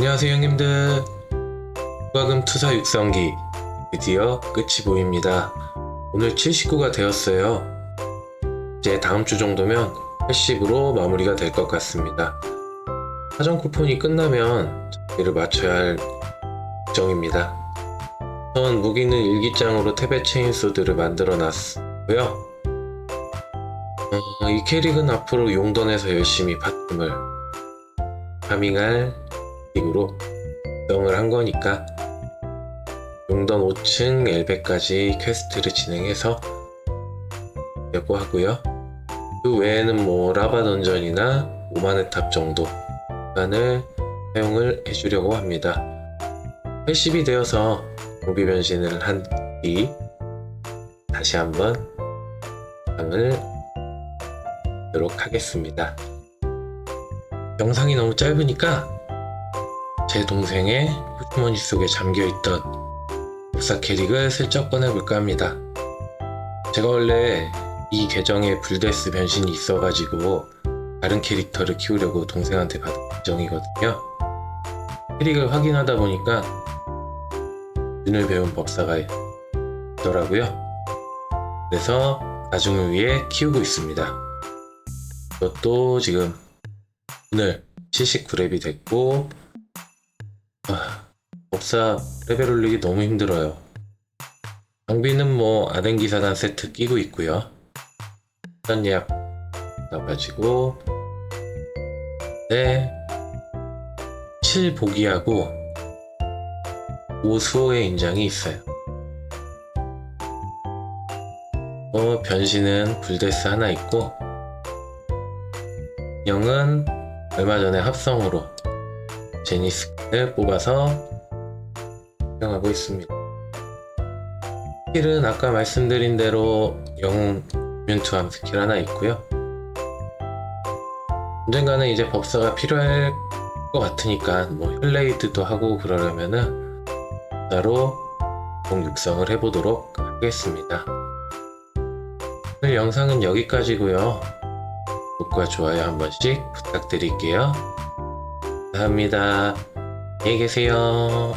안녕하세요 형님들. 후과금 투사 육성기 드디어 끝이 보입니다. 오늘 79가 되었어요. 이제 다음 주 정도면 80으로 마무리가 될 것 같습니다. 사전 쿠폰이 끝나면 장비를 맞춰야 할 예정입니다. 우선 무기는 일기장으로 태베 체인소드를 만들어 놨고요. 어, 이 캐릭은 앞으로 용돈에서 열심히 파팀을 파밍할 식으로 구성을 한 거니까 용던 5층 엘베까지 퀘스트를 진행해서 하려고 하고요. 그 외에는 뭐 라바 던전이나 오마네 탑 정도 시간을 사용을 해주려고 합니다. 80이 되어서 좀비 변신을 한 뒤 다시 한번 영상을 하도록 하겠습니다. 영상이 너무 짧으니까 제 동생의 후주머니 속에 잠겨있던 복사 캐릭을 슬쩍 꺼내볼까 합니다. 제가 원래 이 계정에 불데스 변신이 있어가지고 다른 캐릭터를 키우려고 동생한테 받은 계정이거든요. 캐릭을 확인하다 보니까 눈을 배운 법사가 있더라고요. 그래서 나중을 위해 키우고 있습니다. 이것도 지금 오늘 79렙이 됐고 아, 법사 레벨 올리기 너무 힘들어요. 장비는 뭐 아덴 기사단 세트 끼고 있고요. 일단 예약 나가지고 네, 7 보기하고 5 수호의 인장이 있어요. 어, 변신은 불데스 하나 있고 영은 얼마 전에 합성으로 제니스를 뽑아서 사용하고 있습니다. 스킬은 아까 말씀드린 대로 영웅 뮤투함 스킬 하나 있고요. 언젠가는 이제 법사가 필요할 것 같으니까 뭐 힐레이드도 하고 그러려면은 따로 공 육성을 해보도록 하겠습니다. 오늘 영상은 여기까지고요. 구독과 좋아요 한 번씩 부탁드릴게요. 감사합니다. 안녕히 계세요.